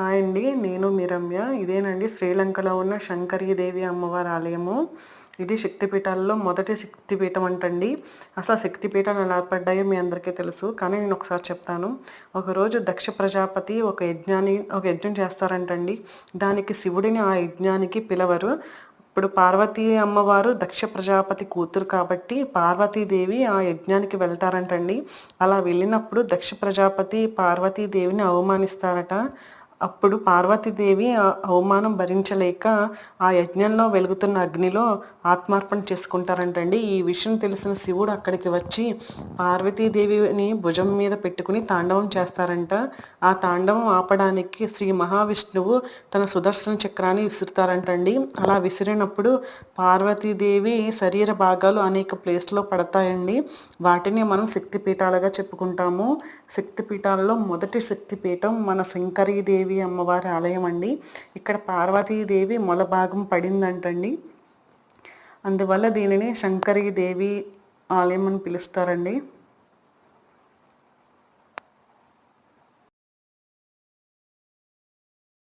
Hi అండి నేను మీ రమ్య. ఇదేనండి శ్రీలంకలో ఉన్న శంకరీదేవి అమ్మవారి ఆలయము. ఇది శక్తిపీఠాల్లో మొదటి శక్తిపీఠం అంటండి. అసలు శక్తిపీఠాలు ఎలా పడ్డాయో మీ అందరికీ తెలుసు కానీ నేను ఒకసారి చెప్తాను. ఒకరోజు దక్ష ప్రజాపతి ఒక యజ్ఞాన్ని ఒక యజ్ఞం చేస్తారంటండి. దానికి శివుడిని ఆ యజ్ఞానికి పిలవరు. ఇప్పుడు పార్వతీ అమ్మవారు దక్ష ప్రజాపతి కూతురు కాబట్టి పార్వతీదేవి ఆ యజ్ఞానికి వెళ్తారంటండి. అలా వెళ్ళినప్పుడు దక్ష ప్రజాపతి పార్వతీదేవిని అవమానిస్తారట. అప్పుడు పార్వతీదేవి అవమానం భరించలేక ఆ యజ్ఞంలో వెలుగుతున్న అగ్నిలో ఆత్మార్పణ చేసుకుంటారంటండి. ఈ విషయం తెలిసిన శివుడు అక్కడికి వచ్చి పార్వతీదేవిని భుజం మీద పెట్టుకుని తాండవం చేస్తారంట. ఆ తాండవం ఆపడానికి శ్రీ మహావిష్ణువు తన సుదర్శన చక్రాన్ని విసురుతారంటండి. అలా విసిరినప్పుడు పార్వతీదేవి శరీర భాగాలు అనేక ప్లేస్లో పడతాయండి. వాటిని మనం శక్తిపీఠాలుగా చెప్పుకుంటాము. శక్తిపీఠాలలో మొదటి శక్తిపీఠం మన శంకరీదేవి దేవి అమ్మవారి ఆలయం అండి. ఇక్కడ పార్వతీదేవి మొల భాగం పడిందంటండి. అందువల్ల దీనిని శంకరీ దేవి ఆలయం అని పిలుస్తారండి.